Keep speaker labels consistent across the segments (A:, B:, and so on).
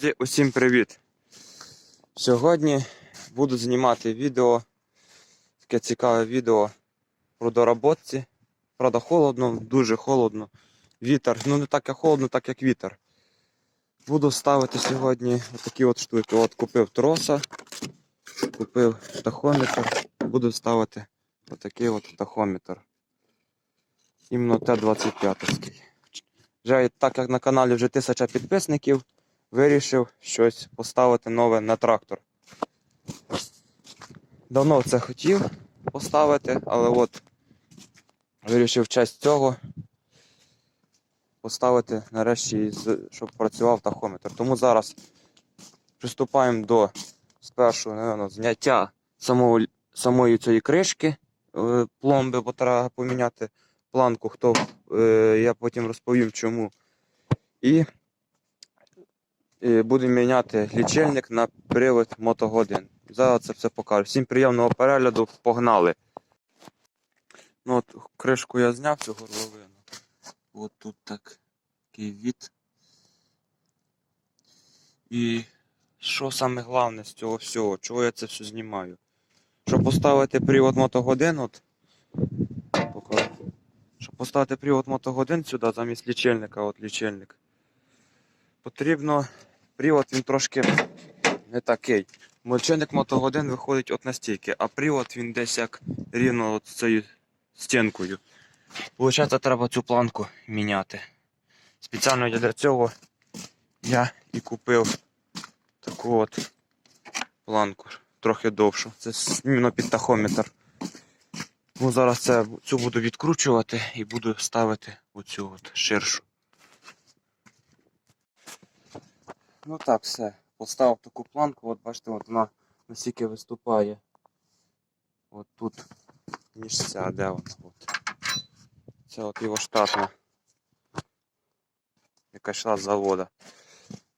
A: Друзі, усім привіт! Сьогодні буду знімати відео, таке цікаве відео про доработці. Правда, холодно, дуже холодно. Вітер. Ну не так як холодно, так як вітер. Буду ставити сьогодні такі от штуки. От купив троса, купив тахометр, буду ставити отакий от тахометр. Іменно Т-25. Вже так як на каналі вже тисяча підписників, вирішив щось поставити нове на трактор. Давно це хотів поставити, але от вирішив в честь цього поставити нарешті, щоб працював тахометр. Тому зараз приступаємо до спершу напевно, зняття самого, самої цієї кришки е, пломби, бо треба поміняти планку, хто е, я потім розповім чому. І будемо міняти лічильник на привод мотогодин. Зараз це все покажу. Всім приємного перегляду, погнали. Ну от кришку я зняв цю горловину. От тут так, такий від. І що саме головне з цього всього? Чого я це все знімаю? Щоб поставити привод мотогодин, от покажу. Щоб поставити привод мотогодин сюди замість лічильника, от лічильник. Потрібно привод він трошки не такий. Мочильник мотогодин виходить от настільки, а привод він десь як рівно от цією стінкою. Получається, треба цю планку міняти. Спеціально для цього я і купив таку от планку, трохи довшу. Це іменно під тахометр. Ну, зараз це, цю буду відкручувати і буду ставити оцю от ширшу. Ну так, все. Поставив таку планку, от бачите, от вона настільки виступає. От тут ніж ця, де вона? От. Це от його штатна. Яка йшла з завода.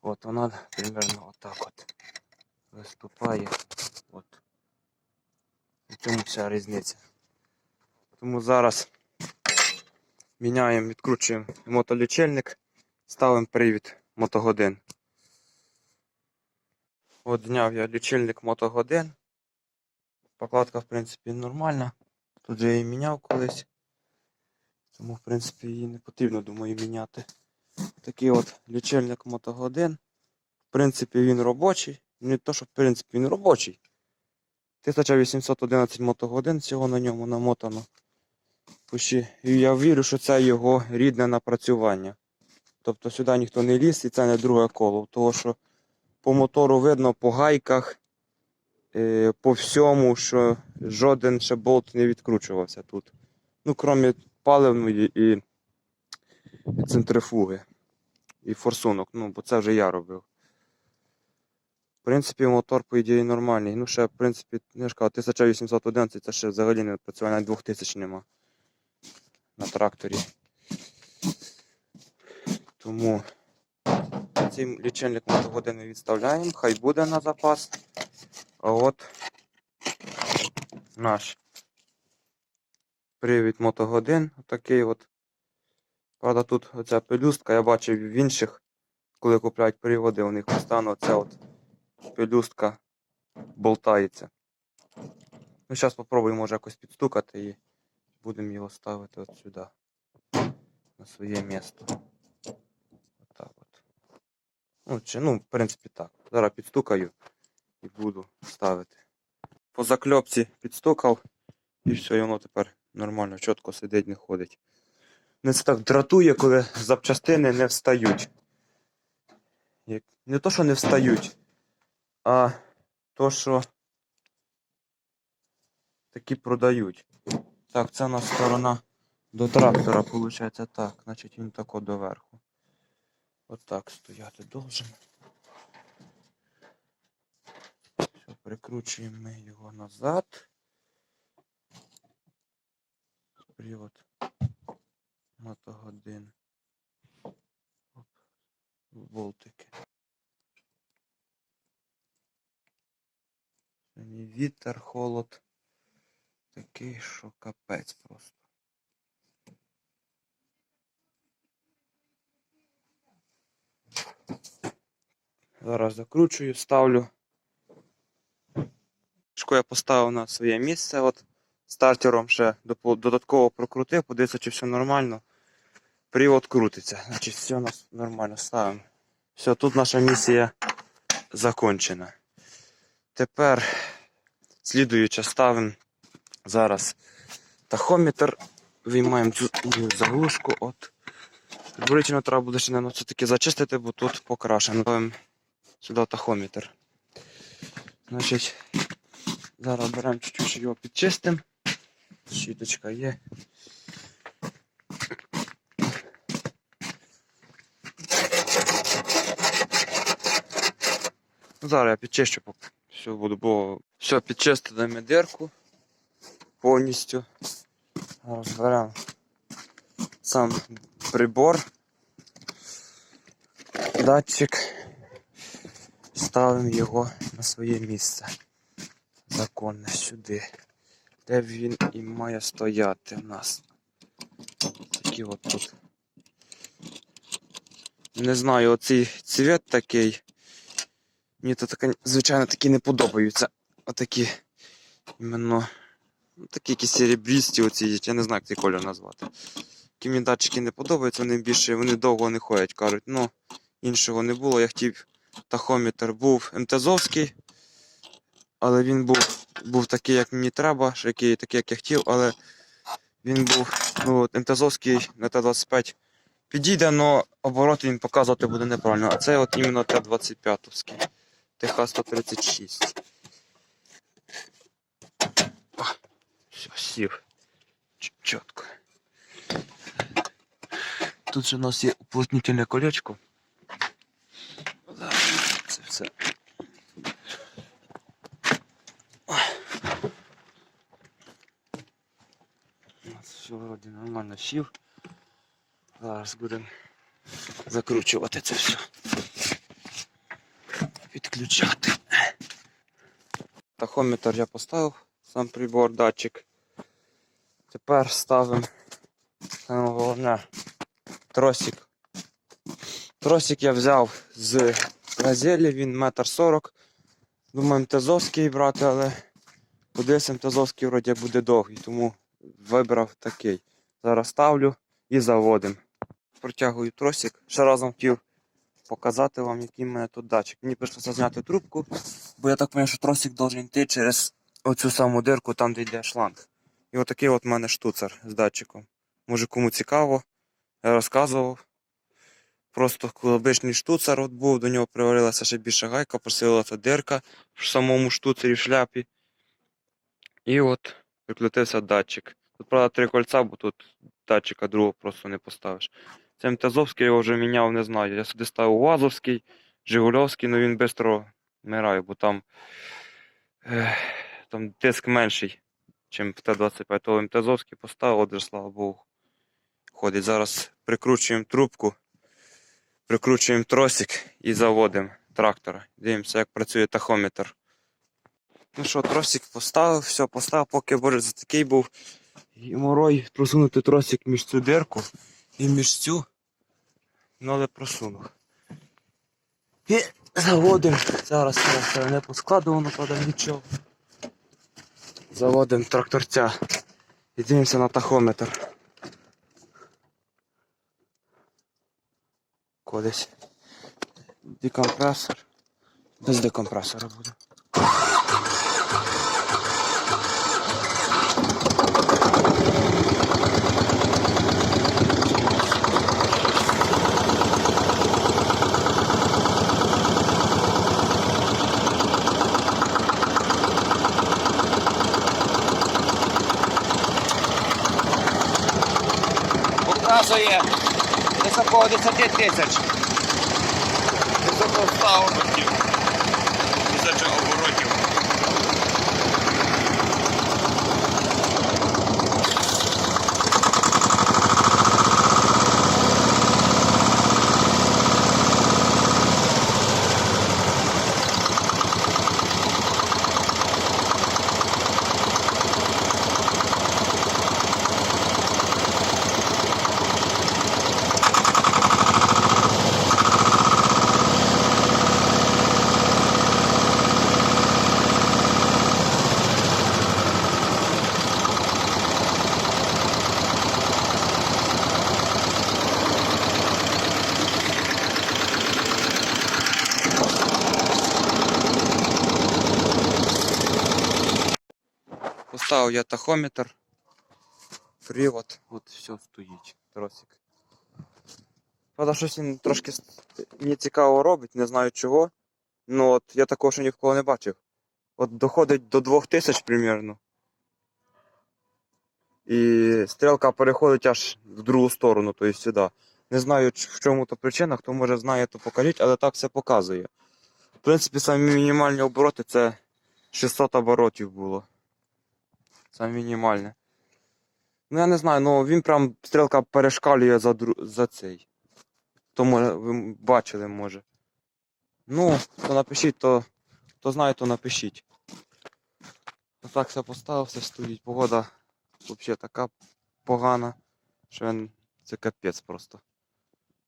A: От вона примерно отак от виступає. От. В цьому вся різниця. Тому зараз міняємо, відкручуємо мотолічильник, ставимо привід мотогодин. От зняв я лічильник мотогодин. Покладка, в принципі, нормальна. Тут я її міняв колись. Тому, в принципі, її не потрібно, думаю, міняти. Такий от лічильник мотогодин. В принципі, він робочий. Не то, що в принципі він робочий. 1811 мотогодин всього на ньому намотано. І я вірю, що це його рідне напрацювання. Тобто сюди ніхто не ліз і це не друге коло. Того що по мотору видно, по гайках, е, по всьому, що жоден ще болт не відкручувався тут. Ну, крім паливної і, центрифуги, і форсунок. Ну, бо це вже я робив. В принципі, мотор, по ідеї, нормальний. Ну, ще, в принципі, я ж кажу, 1811 це ще взагалі не працює, навіть 2000 нема на тракторі. Тому цей лічильник мотогодини відставляємо, хай буде на запас. А от наш привід мотогодин, отакий от. Правда, тут оця пелюстка, я бачив в інших, коли купляють приводи, у них постійно оця от пелюстка болтається. Ну, зараз спробуємо може якось підстукати і будемо його ставити от сюди. На своє місце. Ну, чи, ну, в принципі, так. Зараз підстукаю і буду ставити. По закльопці підстукав, і все, і воно тепер нормально, чітко сидить, не ходить. Не це так дратує, коли запчастини не встають. Як... Не то, що не встають, а то, що такі продають. Так, це у нас сторона до трактора, виходить так. Значить він тако доверху. Отак стояти должен. Все, прикручуємо ми його назад. Привод мотогодин. Оп. Болтики. Вітер, холод. Такий, що капець просто. Зараз закручую, ставлю. Шко я поставив на своє місце. От стартером ще додатково прокрутив, подивитися, чи все нормально. Привод крутиться. Значить, все у нас нормально ставимо. Все, тут наша місія закончена. Тепер слідуюче ставимо зараз тахометр. Виймаємо цю заглушку. От. Предварительно треба буде ще все-таки зачистити, бо тут покрашено. Сюди тахометр. Значить, зараз беремо чуть-чуть його підчистимо. Щіточка є. Зараз я підчищу, поки все буду, бо все, підчистили ми дирку повністю. Зараз беремо сам прибор, датчик, ставимо його на своє місце. Законне сюди. Де він і має стояти в нас. Такий от тут. Не знаю, оцей цвет такий. Мені то таке, звичайно, такі не подобаються. Отакі іменно. Ну, такі якісь серебрісті оці, я не знаю, як цей колір назвати. Такі мені датчики не подобаються, вони більше вони довго не ходять, кажуть. Ну, іншого не було. Я хотів тахометр був МТЗовський, але він був, був такий, як мені треба, який, такий, як я хотів, але він був ну, от МТЗовський на Т-25 підійде, але оборот він показувати буде неправильно. А це от іменно Т-25. ТХ-136. Все, сів. Чітко. Тут же у нас є уплотнительне колечко. Це все. Вроді нормально сів. Зараз будемо закручувати це все. Підключати. Тахометр я поставив, сам прибор, датчик. Тепер ставимо саме головне тросик. Тросик я взяв з газелі, він метр сорок. Думаю, МТЗовський брати, але кудись МТЗовський вроді буде довгий, тому вибрав такий. Зараз ставлю і заводимо. Протягую тросик. Ще разом хотів показати вам, який в мене тут датчик. Мені прийшлося зняти трубку, бо я так розумію, що тросик має йти через оцю саму дирку, там де йде шланг. І отакий от в мене штуцер з датчиком. Може кому цікаво, я розказував. Просто коли штуцер от був, до нього приварилася ще більше гайка, просилася дирка в самому штуцері в шляпі. І от прикрутився датчик. Тут, правда, три кольця, бо тут датчика другого просто не поставиш. Це МТЗовський його вже міняв, не знаю. Я сюди ставив УАЗовський, Жигульовський, але він швидко вмирає, бо там, ех, там диск менший, ніж в Т-25. То МТЗовський поставив, отже, слава Богу. Ходить. Зараз прикручуємо трубку, прикручуємо тросик і заводимо трактора. Дивимося, як працює тахометр. Ну що, тросик поставив, все, поставив, поки боже за такий був. Морой просунути тросик між цю дирку і між цю. Ну, але просунув. І заводимо. Зараз ще не поскладувано, правда, нічого. Заводимо тракторця. І дивимося на тахометр. Кудись. Декомпресор. Без декомпресора буде.
B: показує високо 10 тисяч.
A: Високо ставленників. Поставив я тахометр. Привод. От все стоїть. Тросик. Правда, щось він трошки мені цікаво робить, не знаю чого. Ну от я такого ще ні в кого не бачив. От доходить до 2000 примерно. І стрілка переходить аж в другу сторону, тобто сюди. Не знаю, в чому то причина, хто може знає, то покажіть, але так все показує. В принципі, самі мінімальні обороти це 600 оборотів було. Це мінімальне. Ну я не знаю, ну він прям стрілка перешкалює за, дру... за цей. То може, ви бачили, може. Ну, то напишіть, то, то знає, то напишіть. Отак все поставив, все стоїть. Погода взагалі така погана, що він- це капець просто.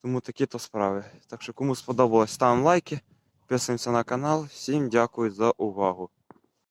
A: Тому такі то справи. Так що кому сподобалось, ставимо лайки, підписуємося на канал. Всім дякую за увагу.